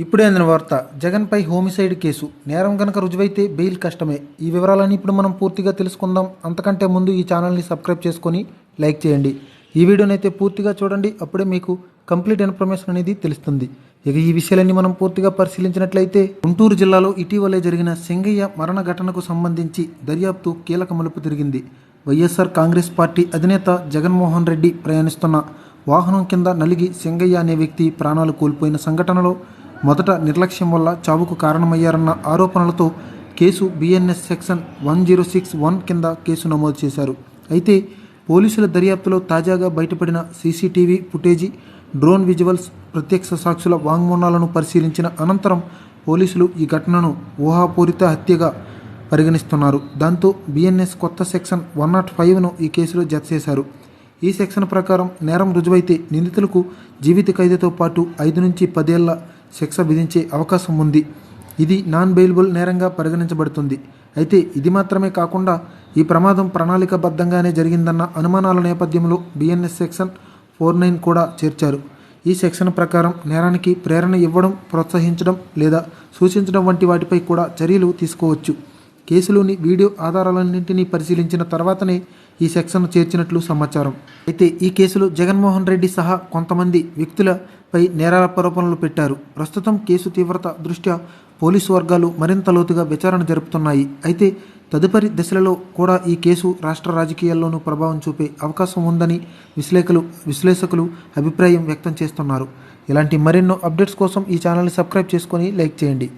ఇప్పుడే అందిన వార్త. జగన్పై హోమిసైడ్ కేసు. నేరం కనుక రుజువైతే బెయిల్ కష్టమే. ఈ వివరాలన్నీ ఇప్పుడు మనం పూర్తిగా తెలుసుకుందాం. అంతకంటే ముందు ఈ ఛానల్ని సబ్స్క్రైబ్ చేసుకొని లైక్ చేయండి. ఈ వీడియోని అయితే పూర్తిగా చూడండి. అప్పుడే మీకు కంప్లీట్ ఇన్ఫర్మేషన్ అనేది తెలుస్తుంది. ఇక ఈ విషయాలన్నీ మనం పూర్తిగా పరిశీలించినట్లయితే గుంటూరు జిల్లాలో ఇటీవలే జరిగిన సింగయ్య మరణ ఘటనకు సంబంధించి దర్యాప్తు కీలక మలుపు తిరిగింది. వైఎస్ఆర్ కాంగ్రెస్ పార్టీ అధినేత జగన్మోహన్ రెడ్డి ప్రయాణిస్తున్న వాహనం కింద నలిగి సింగయ్య అనే వ్యక్తి ప్రాణాలు కోల్పోయిన సంఘటనలో మొదట నిర్లక్ష్యం వల్ల చావుకు కారణమయ్యారన్న ఆరోపణలతో case BNS section one zero six one కింద కేసు నమోదు చేశారు. అయితే పోలీసుల దర్యాప్తులో తాజాగా బయటపడిన సీసీటీవీ ఫుటేజీ డ్రోన్ విజువల్స్ ప్రత్యక్ష సాక్షుల వాంగ్మూలాలను పరిశీలించిన అనంతరం పోలీసులు ఈ ఘటనను ఊహాపూరిత హత్యగా పరిగణిస్తున్నారు. దాంతో బిఎన్ఎస్ కొత్త సెక్షన్ వన్ నాట్ ఫైవ్ను ఈ కేసులో జత చేశారు. ఈ సెక్షన్ ప్రకారం నేరం రుజువైతే నిందితులకు జీవిత ఖైదుతో పాటు ఐదు నుంచి పదేళ్ళ శిక్ష విధించే అవకాశం ఉంది. ఇది నాన్ బెయిలబుల్ నేరంగా పరిగణించబడుతుంది. అయితే ఇది మాత్రమే కాకుండా ఈ ప్రమాదం ప్రణాళికబద్ధంగానే జరిగిందన్న అనుమానాల నేపథ్యంలో బిఎన్ఎస్ సెక్షన్ ఫోర్ నైన్ కూడా చేర్చారు. ఈ సెక్షన్ ప్రకారం నేరానికి ప్రేరణ ఇవ్వడం ప్రోత్సహించడం లేదా సూచించడం వంటి వాటిపై కూడా చర్యలు తీసుకోవచ్చు. కేసులోని వీడియో ఆధారాలన్నింటినీ పరిశీలించిన తర్వాతనే ఈ సెక్షన్ చేర్చినట్లు సమాచారం. అయితే ఈ కేసులో జగన్మోహన్ రెడ్డి సహా కొంతమంది వ్యక్తులపై నేరారోపణలు పెట్టారు. ప్రస్తుతం కేసు తీవ్రత దృష్ట్యా పోలీసు వర్గాలు మరింత లోతుగా విచారణ జరుపుతున్నాయి. అయితే తదుపరి దశలలో కూడా ఈ కేసు రాష్ట్ర రాజకీయాల్లోనూ ప్రభావం చూపే అవకాశం ఉందని విశ్లేషకులు విశ్లేషకులు అభిప్రాయం వ్యక్తం చేస్తున్నారు. ఇలాంటి మరెన్నో అప్డేట్స్ కోసం ఈ ఛానల్ని సబ్స్క్రైబ్ చేసుకొని లైక్ చేయండి.